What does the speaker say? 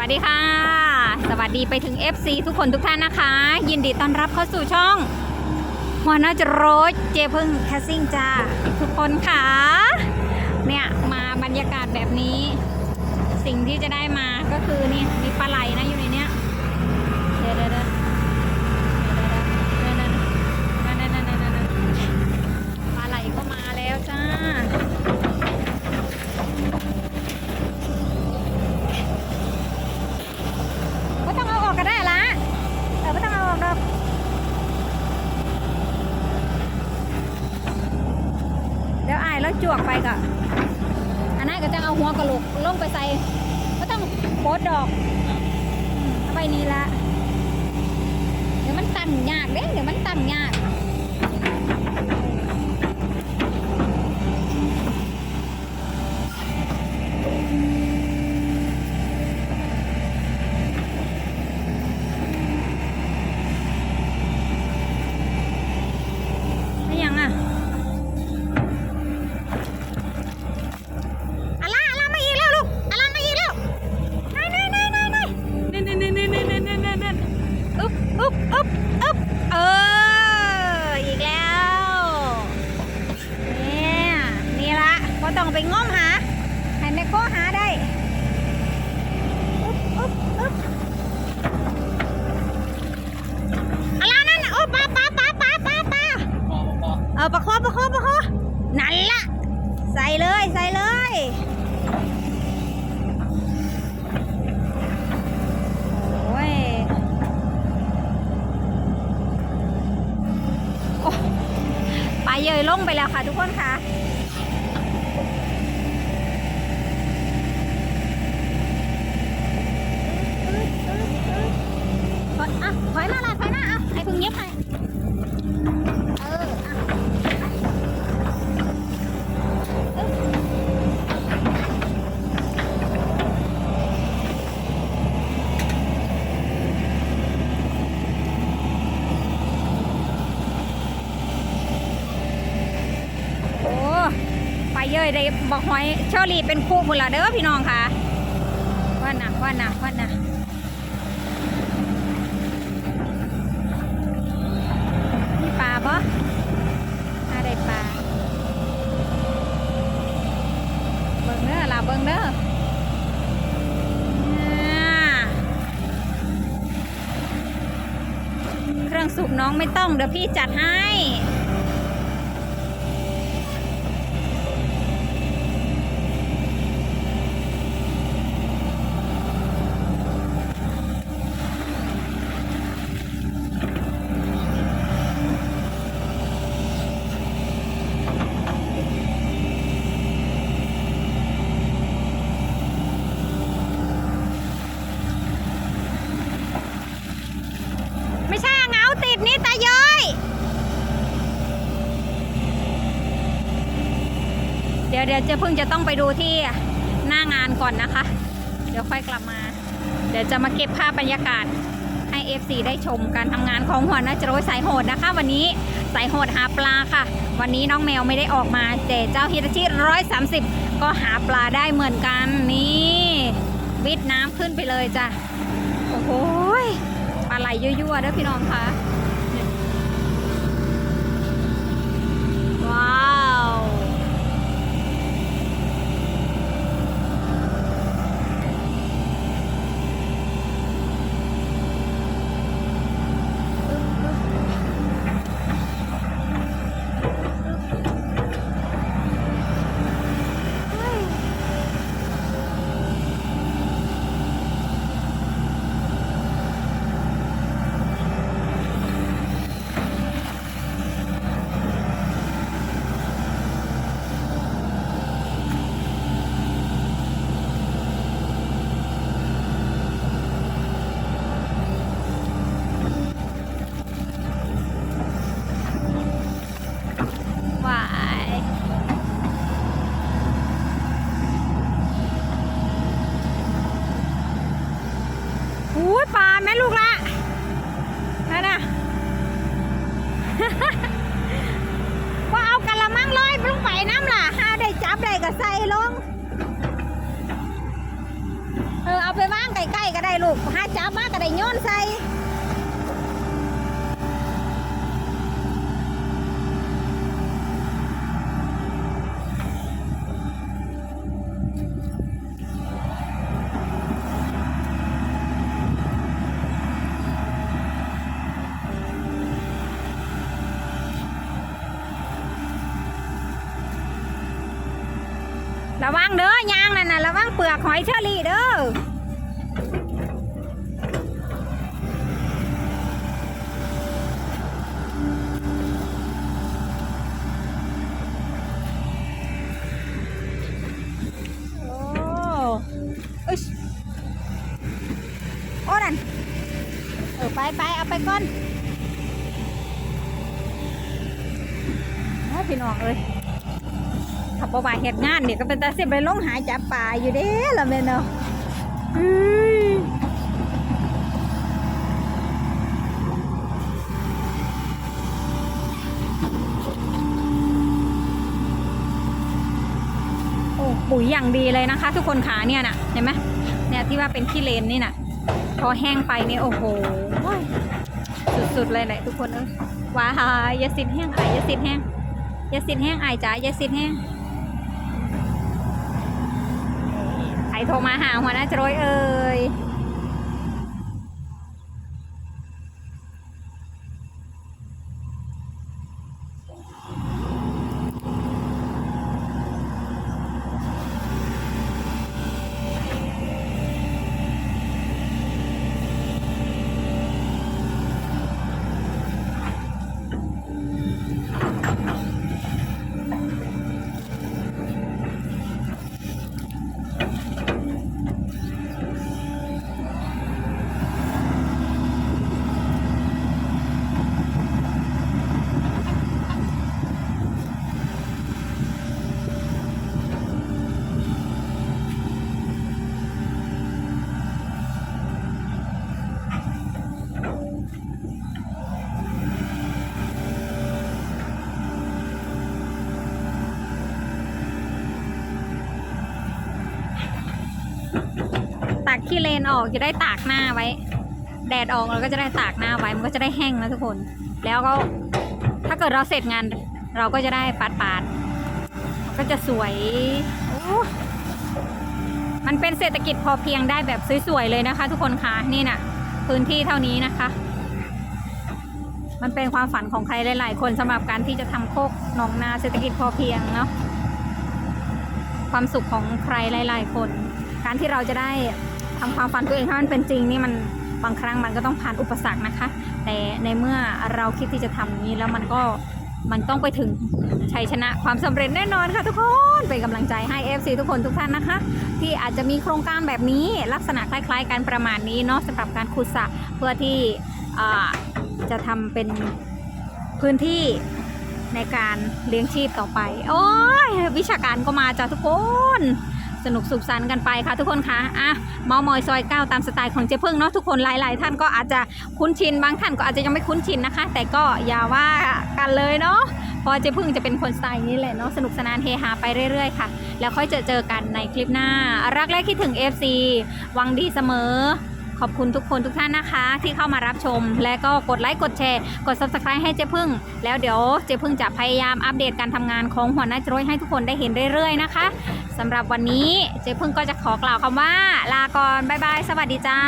วัสดีค่ะ สวัสดีไปถึง FC ทุกคนทุกท่านนะคะ ยินดีต้อนรับเข้าสู่ช่องหัวหน้าจรสเจพึ่งแคสซิ่งจ้าทุกคนค่ะ เนี่ย มาบรรยากาศแบบนี้ สิ่งที่จะได้มาก็คือนี่มีปลาไหลนะอยู่ จวกไปก็อันนั้นก็จะเอาหัวกระโหลกลงไปใส่ก็ต้องโคดดอกเอาไปนี่ละเดี๋ยวมันตั้งยากเด้เดี๋ยวมันตั้งยาก ต้องไปง้อมหา ให้แม่โคหาได้อึ๊บอึ๊บอึ๊บอาล่านั่นน่ะโอ้ปลาปลาปลาปลาปลาปลาเออประคอประคอประคอนั่นละใส่เลยใส่เลยโอ้ยโอ้ปลาเยยลงไปแล้วค่ะทุกคนค่ะถอยอะถอยมาละถอยมาอะให้พึ่งเย็บให้เอออะ โอ้ไป เย้ยได้บอกหอยเชอรี่เป็นคู่บุญละเด้อพี่น้องค่ะว่าหนักว่าหนักว่าหนักมีปลาปะอาได้ปลาเบิ่งเด้อลาเบิ่งเด้อเครื่องสูบน้องไม่ต้องเดี๋ยวพี่จัดให้ ไม่ใช่อะเหงาติดนี่ตาเย้ย เดี๋ยวเดี๋ยวจะเพิ่งจะต้องไปดูที่หน้างานก่อนนะคะ เดี๋ยวค่อยกลับมา เดี๋ยวจะมาเก็บภาพบรรยากาศให้ FC ได้ชมการทำงานของหัวหน้าจรวยสายโหดนะคะ วันนี้สายโหดหาปลาค่ะ วันนี้น้องแมวไม่ได้ออกมาแต่เจ้าฮิตาชิร้อยสามสิบก็หาปลาได้เหมือนกันนี่วิดน้ำขึ้นไปเลยจ้ะโอ้โหปลาไหลยั่วๆด้อพี่น้องคะว้าว หวายหูยปลาแม่ลูกละนั่นน่ะ ว่าเอากะละมังลอยลงไปน้ำล่ะห้าได้จับได้ก็ใส่ลง เออเอาไปว่างใกล้ๆกัน ลูกห้าจับมากก็ได้โย้อนใส่ระวังเด้อยางนั่นน่ะระวังเปลือกหอยเชอรี่เด้อ ไปไปเอาไปก่อนเอาพี่น้องเอ้ยขับบ่ว่าเหตุงานนี่ก็เป็นตาเสียไปลงหาจับปลาอยู่เด้ละแม่เนาะอืมโอ้ปุ๋ยอย่างดีเลยนะคะ ทุกคนขาเนี่ยนะเห็นไหมเนี่ยที่ว่าเป็นขี้เลนนี่น่ะ พอแห้งไปนี่โอ้โห สุดๆเลยแหละทุกคนเอ้ยว้าาอยาสินแห้งไอายยาสินแห้งอยาสินแห้งไอายจ๋าอยาสินแห้งไอโทรมาหาหัวหน้าจรวยเอ้ย ขี้เลนออกจะได้ตากหน้าไว้ แดดออกเราก็จะได้ตากหน้าไว้มันก็จะได้แห้งนะทุกคน แล้วก็ถ้าเกิดเราเสร็จงานเราก็จะได้ปาดปาดก็จะสวยมันเป็นเศรษฐกิจพอเพียงได้แบบสวยๆเลยนะคะ ทุกคนคะนี่น่ะ พื้นที่เท่านี้นะคะ มันเป็นความฝันของใครหลาย ๆ คนสำหรับการที่จะทำโคกหนองนาเศรษฐกิจพอเพียงเนาะความสุขของใครหลาย ๆ คน การที่เราจะได้ ทำความฝันตัวเองให้มันเป็นจริงนี่มันบางครั้งมันก็ต้องผ่านอุปสรรคนะคะ แต่ในเมื่อเราคิดที่จะทำนี้แล้วมันก็มันต้องไปถึงชัยชนะความสำเร็จแน่นอนค่ะทุกคนเป็นกำลังใจให้ FC ทุกคนทุกท่านนะคะ ที่อาจจะมีโครงการแบบนี้ลักษณะคล้ายๆกันประมาณนี้เนาะสำหรับการขุดสระเพื่อที่จะทำเป็นพื้นที่ในการเลี้ยงชีพต่อไป โอ้ยวิชาการก็มาจ้ะทุกคน สนุกสุขสันต์กันไปค่ะทุกคนคะอะมามอยซอยเก้าตามสไตล์ของเจ๊พึ่งเนาะทุกคนหลาย ๆ ท่านก็อาจจะคุ้นชินบางท่านก็อาจจะยังไม่คุ้นชินนะคะ แต่ก็อย่าว่ากันเลยเนาะเพอเจ๊พึ่งจะเป็นคนสไตล์นี้แหละเนาะสนุกสนานเฮฮาไปเรื่อย ๆ ค่ะ แล้วค่อยเจอเจอกันในคลิปหน้า รักและคิดถึง FC วังดีเสมอขอบคุณทุกคนทุกท่านนะคะ ที่เข้ามารับชม และก็กดไลค์กดแชร์กด subscribe ให้เจ๊พึ่ง แล้วเดี๋ยวเจ๊พึ่งจะพยายามอัปเดตการทำงานของหัวหน้าจรวยให้ทุกคนได้เห็นเรื่อยๆนะคะ สำหรับวันนี้เจ๊พึ่งก็จะขอกล่าวคำว่า ลาก่อน บ๊ายบาย สวัสดีจ้า